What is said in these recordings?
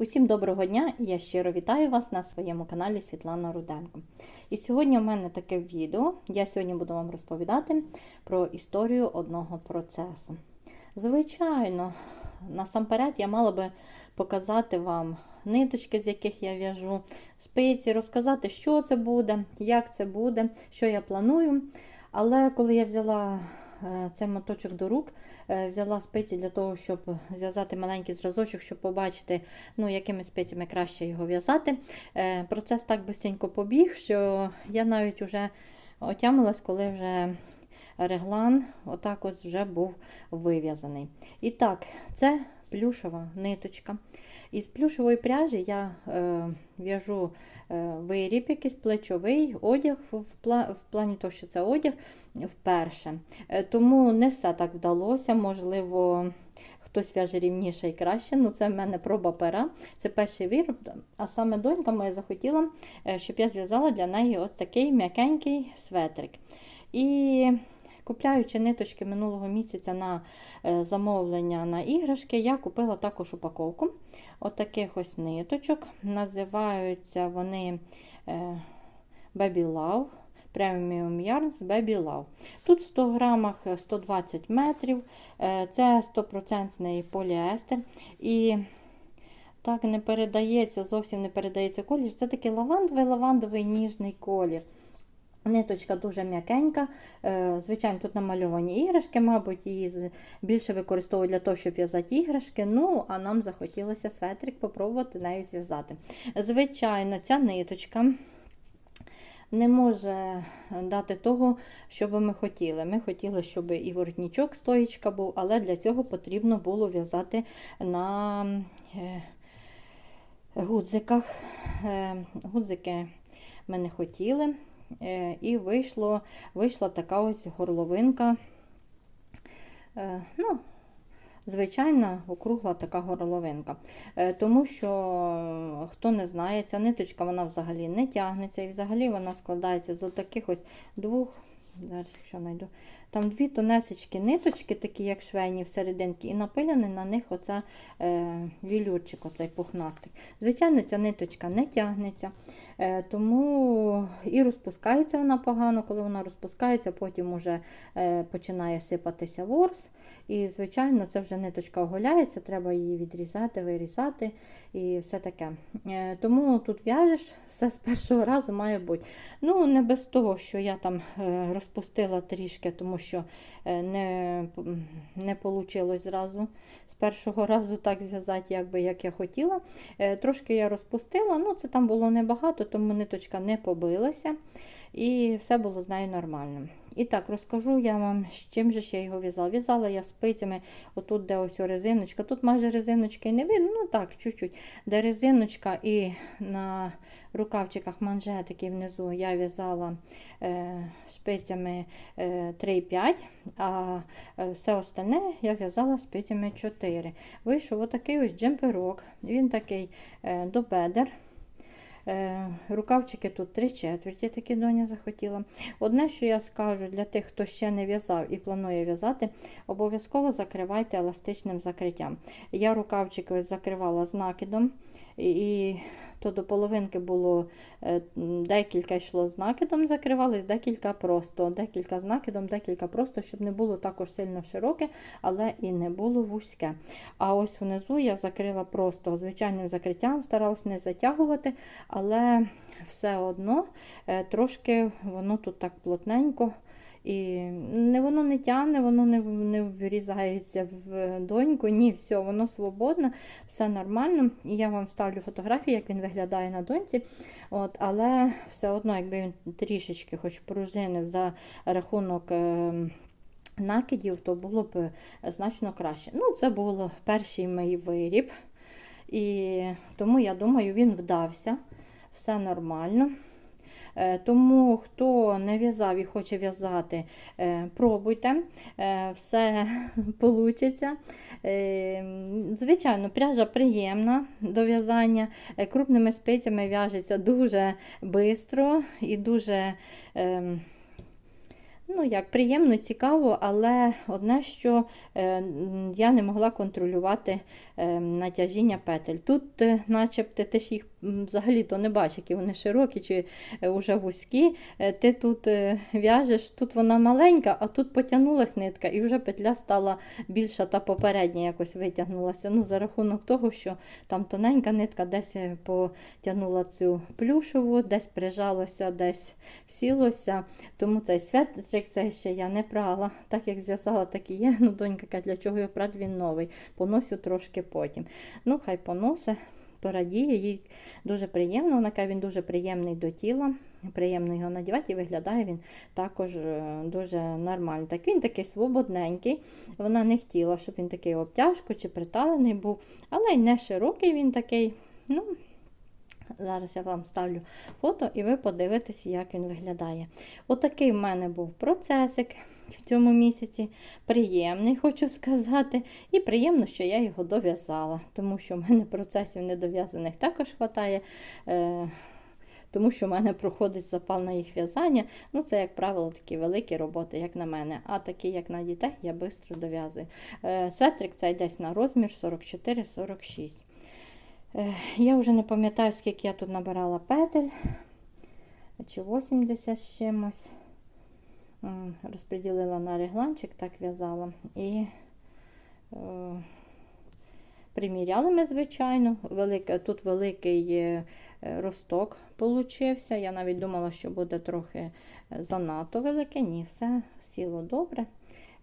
Усім доброго дня! Я щиро вітаю вас на своєму каналі Світлана Руденко. І сьогодні в мене таке відео. Я сьогодні буду вам розповідати про історію одного процесу. Звичайно, насамперед я мала би показати вам ниточки, з яких я в'яжу, спиці, розказати, що це буде, як це буде, що я планую. Але коли я взяла цей моточок до рук, е, взяла спиці для того, щоб зв'язати маленький зразочок, щоб побачити, ну, якими спицями краще його в'язати. Е, Процес так бистренько побіг, що я навіть вже отямилась, коли вже реглан отак от вже був вив'язаний. І так, це плюшова ниточка. Із плюшової пряжі я е, в'яжу е, виріб, якийсь плечовий одяг, в, пла, в плані того, що це одяг вперше. Е, тому не все так вдалося. Можливо, хтось в'яже рівніше і краще. Ну, це в мене проба пера. Це перший виріб. А саме донька моя захотіла, е, щоб я зв'язала для неї от такий м'якенький светрик. І Купляючи ниточки минулого місяця на е, замовлення на іграшки, я купила також упаковку от ось ниточок. Називаються вони е, Baby Love. Premium Yarns Baby Love. Тут в 100 грамах 120 метрів, е, це 100% поліестер. І так не передається, зовсім не передається колір. Це такий лавандовий лавандовий ніжний колір. Ниточка дуже м'якенька. Е, звичайно, тут намальовані іграшки, мабуть, її більше використовують для того, щоб в'язати іграшки. Ну, а нам захотілося светрик попробувати нею зв'язати. Звичайно, ця ниточка. Не може дати того, що би ми хотіли. Ми хотіли, щоб і воротничок стоїчка був, але для цього потрібно було в'язати на е, гудзиках. Е, гудзики ми не хотіли. Е, і вийшло, вийшла така ось горловинка. Ну, Звичайна округла така горловинка. Е, тому що, хто не знає, ця ниточка вона взагалі не тягнеться, і взагалі вона складається з таких ось двох, зараз якщо знайду, там дві тонесечки ниточки, такі як швейні всерединки, і напиляний на них оця е, вілюрчик, оцей пухнастик. Звичайно, ця ниточка не тягнеться, е, тому і розпускається вона погано, коли вона розпускається, потім вже е, починає сипатися ворс. І, звичайно, це вже ниточка оголяється, треба її відрізати, вирізати і все таке. Е, тому тут в'яжеш, все з першого разу має бути. Ну, не без того, що я там е, розпустила трішки, тому що е, не не вийшло зразу з першого разу так зв'язати, як би, як я хотіла. Трошки я розпустила, ну це там було небагато, тому ниточка не побилася. І все було з нею нормально. І так, розкажу я вам, з чим же ж я його в'язала. В'язала я спицями, отут, де ось резиночка. Тут майже резиночки не видно, ну так, чуть-чуть. Де резиночка і на рукавчиках манжетики внизу я в'язала е, спицями е, 3,5, а е, все остальне я в'язала спицями 4. Вийшов отакий ось джемперок. Він такий е, до бедер. Е, рукавчики тут три четверті, такі доня захотіла. Одне, що я скажу для тих, хто ще не в'язав і планує в'язати, обов'язково закривайте еластичним закриттям. Я рукавчики закривала з накидом. і то до половинки було е, декілька йшло з накидом, закривались, декілька просто, декілька з накидом, декілька просто, щоб не було також сильно широке, але і не було вузьке. А ось внизу я закрила просто звичайним закриттям, старалась не затягувати, але все одно е, трошки воно тут так плотненько. І не воно не тягне, воно не не врізається в доньку. Ні, все, воно свободне, все нормально. І я вам ставлю фотографії, як він виглядає на доньці. От, Але все одно, якби він трішечки хоч пружинив за рахунок. Е Накидів, то було б значно краще. Ну, Це був перший мій виріб. І тому, я думаю, він вдався. Все нормально. Е, тому, хто не в'язав і хоче в'язати, е, пробуйте, е, все вийде. Звичайно, пряжа приємна до в'язання. Крупними спицями в'яжеться дуже швидко і дуже. Ну, як приємно, цікаво, але одне, що е, я не могла контролювати е, натяжіння петель. Тут, е, начебто, ти ж їх взагалі-то не бачиш, які вони широкі чи е, вже вузькі. Е, Ти тут е, в'яжеш, тут вона маленька, а тут потягнулась нитка, і вже петля стала більша та попередня якось витягнулася. Ну, за рахунок того, що там тоненька нитка десь е, потягнула цю плюшеву, десь прижалося, десь сілося. Тому цей светрик цей ще я не прала. Так як зв'язала, так і є. Ну, донька каже, для чого його прати, він новий. Поносю трошки потім. Ну, хай поносе, порадіє, їй дуже приємно. Вона каже, він дуже приємний до тіла. Приємно його надівати і виглядає він також е, дуже нормально. Так він такий свободненький. Вона не хотіла, щоб він такий обтяжко чи приталений був, але й не широкий він такий. Ну, Зараз я вам ставлю фото і ви подивитесь, як він виглядає. Отакий в мене був процесик в цьому місяці. Приємний, хочу сказати. І приємно, що я його дов'язала, тому що в мене процесів недов'язаних також вистачає. Е- тому що в мене проходить запал на їх в'язання. Ну, це, як правило, такі великі роботи, як на мене. А такі, як на дітей, я швидко дов'язую. Е, Сетрик цей десь на розмір 44-46. Е, Я вже не пам'ятаю, скільки я тут набирала петель, чи 80 з чимось. Розподілила на регланчик, так в'язала. І е, приміряли ми, звичайно. Велике, тут великий е, росток получився. Я навіть думала, що буде трохи занадто велике. Ні, все сіло добре.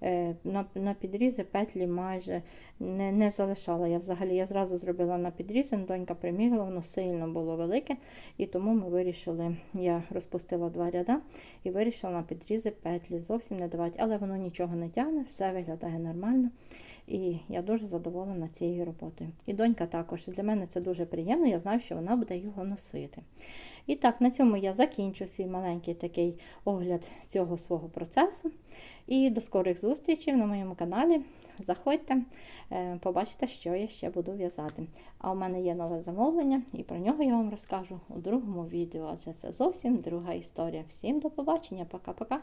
Е, На, на підрізи петлі майже не, не залишала. Я взагалі я зразу зробила на підрізи, донька примірила, воно сильно було велике, і тому ми вирішили, я розпустила два ряда і вирішила на підрізи петлі зовсім не давати, але воно нічого не тягне, все виглядає нормально. І я дуже задоволена цією роботою. І донька також. Для мене це дуже приємно, я знаю, що вона буде його носити. І так, на цьому я закінчу свій маленький такий огляд цього свого процесу. І до скорих зустрічей на моєму каналі. Заходьте, е, побачите, що я ще буду в'язати. А у мене є нове замовлення, і про нього я вам розкажу у другому відео, адже це зовсім друга історія. Всім до побачення, пока-пока!